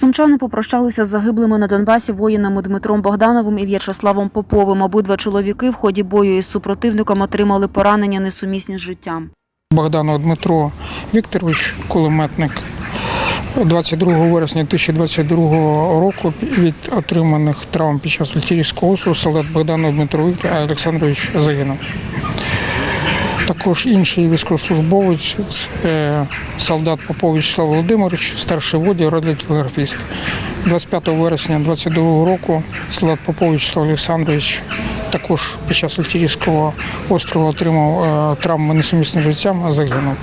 Сумчани попрощалися з загиблими на Донбасі воїнами Дмитром Богдановим і В'ячеславом Поповим. Обидва чоловіки в ході бою із супротивником отримали поранення несумісні з життям. Богданов Дмитро Вікторович, кулеметник. 22 вересня 2022 року від отриманих травм під час артилерійського острілу солдат Богданов Дмитро Віктор Олександрович загинув. Також інший військовослужбовець це солдат Попов Вячеслав Володимирович, старший водій, радіотелеграфіст. 25 вересня 2022 року солдат Попов Вячеслав Олександрович також під час артилерійського острілу отримав е, травми несумісні з життям, а загинув.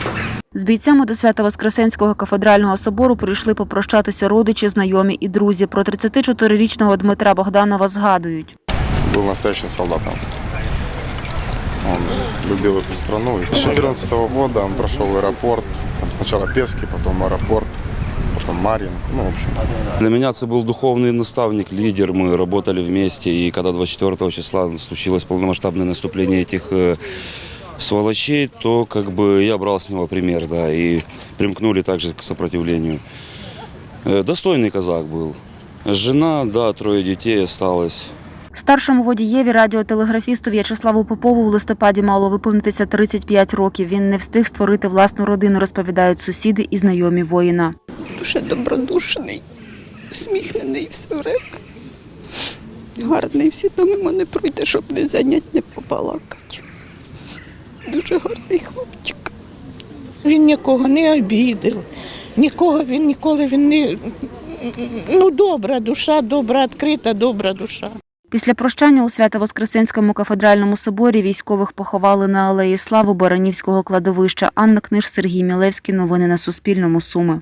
З бійцями до Свято-Воскресенського кафедрального собору прийшли попрощатися родичі, знайомі і друзі. Про 34-річного Дмитра Богданова згадують. был настоящим солдатом. Он любил эту страну. И С 2014 года он прошел аэропорт. Там сначала Пески, потом аэропорт, потом Марин. Ну, в общем, Для меня это был духовный наставник, лидер. Мы работали вместе. И когда 24 числа случилось полномасштабное наступление этих э, сволочей, то как бы я брал с него пример, да, и примкнули также к сопротивлению. Э, Достойный казак был. Жена, да, трое детей осталось. Старшому водієві радіотелеграфісту В'ячеславу Попову в листопаді мало виповнитися 35 років. Він не встиг створити власну родину, розповідають сусіди і знайомі воїна. дуже добродушний, усміхнений все время. Гарний всі там мимо не пройде, щоб не зайнять, не побалакати. Дуже гарний хлопчик. Він нікого не обідав, нікого він ніколи він не. Ну, добра душа, добра, відкрита, добра душа. Після прощання у Свято-Воскресенському кафедральному соборі військових поховали на алеї Слави Баранівського кладовища. Анна Книж, Сергій Мілевський. Новини на Суспільному. Суми.